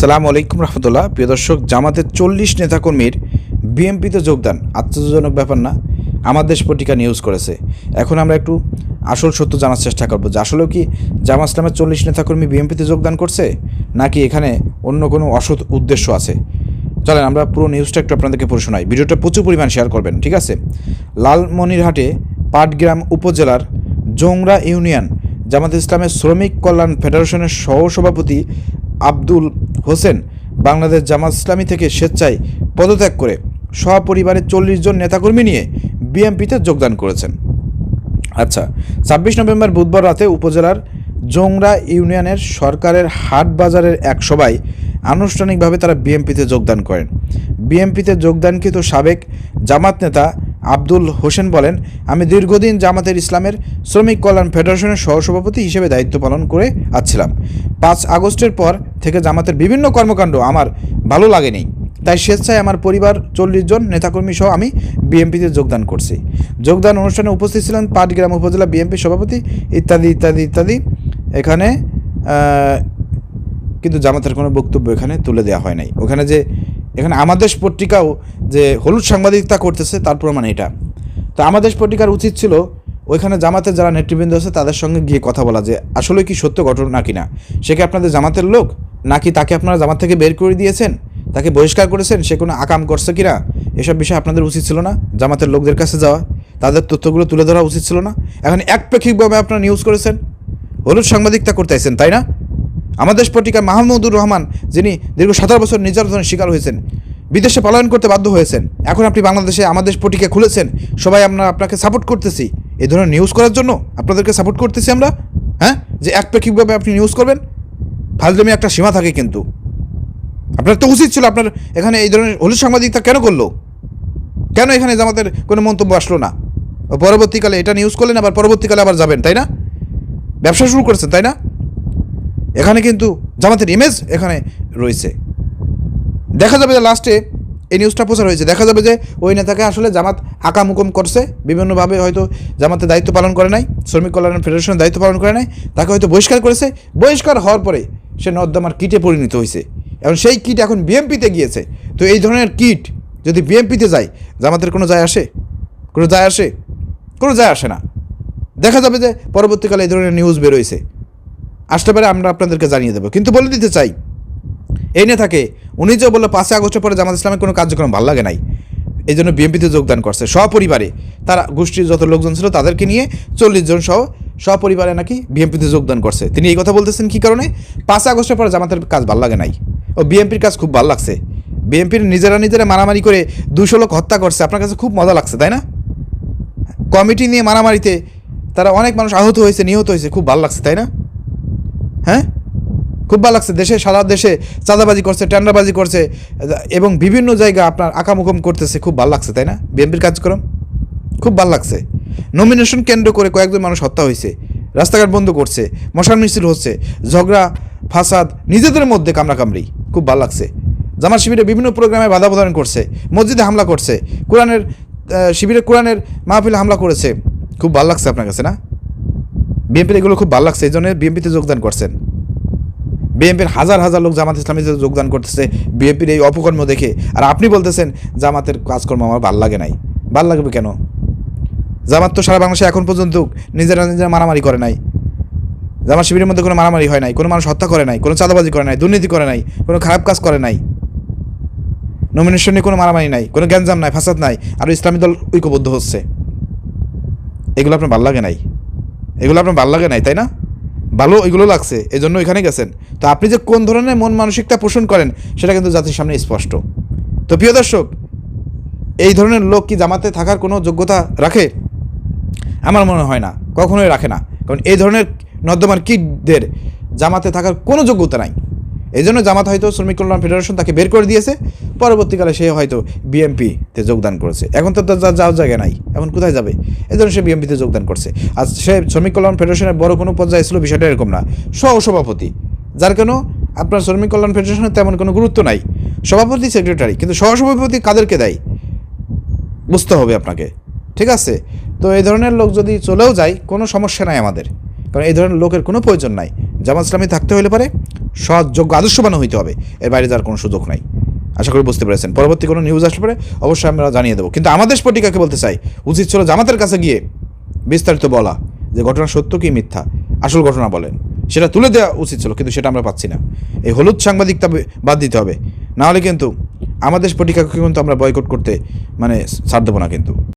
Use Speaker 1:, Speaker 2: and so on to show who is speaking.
Speaker 1: সালাম আলাইকুম রহমতুল্লাহ। প্রিয় দর্শক, জামাতের চল্লিশ নেতাকর্মীর বিএমপিতে যোগদান। আশ্চর্যজনক ব্যাপার না, আমার দেশ পত্রিকা নিউজ করেছে। এখন আমরা একটু আসল সত্য জানার চেষ্টা করব যে আসলেও কি জামা ইসলামের চল্লিশ নেতাকর্মী বিএমপিতে যোগদান করছে, নাকি এখানে অন্য কোনো অসৎ উদ্দেশ্য আছে? চলেন, আমরা পুরো নিউজটা একটু আপনাদেরকে পড়ে শোনাই। ভিডিওটা প্রচুর পরিমাণ শেয়ার করবেন, ঠিক আছে? লালমনিরহাটে পাটগ্রাম উপজেলার জোংরা ইউনিয়ন জামাত ইসলামের শ্রমিক কল্যাণ ফেডারেশনের সহসভাপতি আব্দুল হোসেন বাংলাদেশ জামাত ইসলামী থেকে স্বেচ্ছায় পদত্যাগ করে সপরিবারে চল্লিশ জন নেতাকর্মী নিয়ে বিএমপিতে যোগদান করেছেন। আচ্ছা ছাব্বিশ নভেম্বর বুধবার রাতে উপজেলার জোংরা ইউনিয়নের সরকারের হাট বাজারের এক সভায় আনুষ্ঠানিকভাবে তারা বিএমপিতে যোগদান করেন। বিএমপিতে যোগদানকৃত সাবেক জামাত নেতা আব্দুল হোসেন বলেন, আমি দীর্ঘদিন জামাতের ইসলামের শ্রমিক কল্যাণ ফেডারেশনের সহসভাপতি হিসেবে দায়িত্ব পালন করে আসছিলাম পাঁচ আগস্টের পর থেকে জামাতের বিভিন্ন কর্মকাণ্ড আমার ভালো লাগেনি। তাই স্বেচ্ছায় আমার পরিবার চল্লিশ জন নেতাকর্মী সহ আমি বিএমপিতে যোগদান করছি। যোগদান অনুষ্ঠানে উপস্থিত ছিলেন পাটগ্রাম উপজেলা বিএমপি সভাপতি ইত্যাদি ইত্যাদি ইত্যাদি। এখানে কিন্তু জামাতের কোনো বক্তব্য এখানে তুলে দেওয়া হয় নাই। ওখানে যে এখানে আমাদের পত্রিকাও যে হলুদ সাংবাদিকতা করতেছে, তার প্রমাণ এটা। তো আমাদেশ পত্রিকার উচিত ছিল ওইখানে জামাতের যারা নেতৃবৃন্দ আছে, তাদের সঙ্গে গিয়ে কথা বলা যে, আসলে কি সত্য ঘটনা কিনা সে কি আপনাদের জামাতের লোক? নাকি তাকে আপনারা জামাত থেকে বের করে দিয়েছেন? তাকে বহিষ্কার করেছেন? সে কোনো আকাম করছে কি না এসব বিষয়ে আপনাদের উচিত ছিল না? জামাতের লোকদের কাছে যাওয়া, তাদের তথ্যগুলো তুলে ধরা উচিত ছিল না? এখন একপেক্ষিকভাবে আপনারা নিউজ করেছেন। হলুদ সাংবাদিকতা করতে তাই না? আমাদের পত্রিকা মাহমুদুর রহমান, যিনি দীর্ঘ সতেরো বছর নির্যাতনের শিকার হয়েছেন, বিদেশে পলায়ন করতে বাধ্য হয়েছেন। এখন আপনি বাংলাদেশে আমাদের পত্রিকা খুলেছেন, সবাই আমরা আপনাকে সাপোর্ট করতেছি। এই ধরনের নিউজ করার জন্য আপনাদেরকে সাপোর্ট করতেছি আমরা? হ্যাঁ? যে একপেক্ষিকভাবে আপনি নিউজ করবেন? ফাজলামি একটা সীমা থাকে কিন্তু। আপনার তো উচিত ছিল আপনার এখানে এই ধরনের হলুদ সাংবাদিকতা কেন করল? কেন এখানে জামাতের কোনো মন্তব্য আসলো না? পরবর্তীকালে এটা নিউজ করলেন, আবার পরবর্তীকালে আবার যাবেন, তাই না? ব্যবসা শুরু করেছেন, তাই না? এখানে কিন্তু জামাতের ইমেজ এখানে রয়েছে। দেখা যাবে যে লাস্টে এই নিউজটা প্রচার হয়েছে। দেখা যাবে যে ওই নেতাকে আসলে জামাত আকামুকম করছে। বিভিন্নভাবে হয়তো জামাতের দায়িত্ব পালন করে নাই, শ্রমিক কল্যাণ ফেডারেশনের দায়িত্ব পালন করে নাই। তাকে হয়তো বহিষ্কার করেছে। বহিষ্কার হওয়ার পরে সে নর্দমার কিটে পরিণত হয়েছে। এবং সেই কিট এখন বিএমপিতে গিয়েছে। তো এই ধরনের কিট যদি বিএমপিতে যায়, জামাতের কোনো যায় আসে? কোনো যায় আসে? কোনো যায় আসে না। দেখা যাবে যে পরবর্তীকালে এই ধরনের নিউজ বেরোইছে আসতে পারে, আমরা আপনাদেরকে জানিয়ে দেবো। কিন্তু বলে দিতে চাই, এই থাকে, উনি যে বলল, পাঁচই আগস্টের পরে জামাত ইসলামের কোনো কার্যক্রম ভালো লাগে নাই এই জন্য বিএনপিতে যোগদান করছে। সপরিবারে তারা, গোষ্ঠীর যত লোকজন ছিল তাদেরকে নিয়ে চল্লিশ জন সহ সপরিবারে নাকি বিএনপিতে যোগদান করছে। তিনি এই কথা বলতেছেন কী কারণে? পাঁচই আগস্টের পরে জামাতের কাজ ভালো লাগে নাই। ও বিএনপির কাজ খুব ভালো লাগছে। বিএনপির নিজেরা নিজেরা মারামারি করে দুশো লোক হত্যা করছে, আপনার কাছে খুব মজা লাগছে, তাই না? কমিটি নিয়ে মারামারিতে তারা অনেক মানুষ আহত হয়েছে, নিহত হয়েছে, খুব ভালো লাগছে, তাই না? হ্যাঁ? খুব ভালো লাগছে। দেশে, সারা দেশে চাঁদাবাজি করছে, টেন্ডারবাজি করছে, এবং বিভিন্ন জায়গা আপনার আকামুকম করতেছে। খুব ভালো লাগছে, তাই না? বিএনপির কার্যক্রম? খুব ভালো লাগছে। নমিনেশন কেন্দ্র করে কয়েকজন মানুষ হত্যা হয়েছে, রাস্তাঘাট বন্ধ করছে মশার মিছিল হচ্ছে, ঝগড়া, ফাসাদ, নিজেদের মধ্যে কামড়াকামড়ি। খুব ভালো লাগছে। জামাত শিবিরে বিভিন্ন প্রোগ্রামে বাধা প্রদান করছে, মসজিদে হামলা করছে, কোরআনের শিবিরে কোরআনের মাহফিলে হামলা করেছে। খুব ভালো লাগছে আপনার কাছে, না? বিএনপির এগুলো খুব ভালো লাগছে এই জন্য বিএনপিতে যোগদান করছেন। বিএনপির হাজার হাজার লোক জামাত ইসলামীতে যোগদান করতেছে বিএনপির এই অপকর্ম দেখে। আর আপনি বলতেছেন, জামাতের কাজকর্ম আমার ভালো লাগে নাই। ভালো লাগবে কেন? জামাত তো সারা বাংলাদেশে এখন পর্যন্ত নিজেরা নিজেরা মারামারি করে নাই। জামাত শিবিরের মধ্যে কোনো মারামারি হয় নাই, কোনো মানুষ হত্যা করে নাই, কোনো চাঁদাবাজি করে নাই, দুর্নীতি করে নাই, কোনো খারাপ কাজ করে নাই। নমিনেশন নিয়ে কোনো মারামারি নাই, কোনো গ্যাঞ্জাম নাই, ফাসাদ নাই, আর ইসলামী দল ঐক্যবদ্ধ হচ্ছে। এগুলো আপনার ভালো লাগে নাই? এগুলো আপনার ভালো লাগে নাই, তাই না? ভালো এগুলো লাগছে এই জন্য এখানে গেছেন। তো আপনি যে কোন ধরনের মন মানসিকতা পোষণ করেন, সেটা কিন্তু জাতির সামনে স্পষ্ট। তো প্রিয় দর্শক, এই ধরনের লোক কি জামাতে থাকার কোনো যোগ্যতা রাখে? আমার মনে হয় না, কখনোই রাখে না। কারণ এই ধরনের নর্দমার কিটদের জামাতে থাকার কোনো যোগ্যতা নাই। এই জন্য জামাত হয়তো শ্রমিক কল্যাণ ফেডারেশন তাকে বের করে দিয়েছে। পরবর্তীকালে সে হয়তো বিএমপিতে যোগদান করেছে। এখন তো তার যাওয়ার জায়গা নাই। এখন কোথায় যাবে? এই জন্য সে বিএমপিতে যোগদান করছে। আর সে শ্রমিক কল্যাণ ফেডারেশনের বড় কোনো পর্যায়ে ছিল বিষয়টা এরকম না। সহসভাপতি। যার কেন? আপনার শ্রমিক কল্যাণ ফেডারেশনের তেমন কোনো গুরুত্ব নাই। সভাপতি, সেক্রেটারি। কিন্তু সহসভাপতি কাদেরকে দেয়? বুঝতে হবে আপনাকে। ঠিক আছে? তো এই ধরনের লোক যদি চলেও যায়, কোনো সমস্যা নাই আমাদের। কারণ এই ধরনের লোকের কোনো প্রয়োজন নাই। জামাত ইসলামী থাকতে হলে পারে। সৎ, যোগ্য, আদর্শবান হইতে হবে। এর বাইরে যাওয়ার কোনো সুযোগ নাই। আশা করি বুঝতে পেরেছেন। পরবর্তী কোনো নিউজ আসলে পরে অবশ্যই আমরা জানিয়ে দেবো। কিন্তু আমাদের স্পটিকাকে বলতে চাই, উচিত ছিল জামাতের কাছে গিয়ে বিস্তারিত বলা যে ঘটনা সত্য কি মিথ্যা, আসল ঘটনা বলেন। সেটা তুলে দেওয়া উচিত ছিল, কিন্তু সেটা আমরা পাচ্ছি না। এই হলুদ সাংবাদিকতা বাদ দিতে হবে। নাহলে কিন্তু আমাদের স্পটিকাকে কিন্তু আমরা বয়কট করতে মানে ছাড় দেবো না কিন্তু।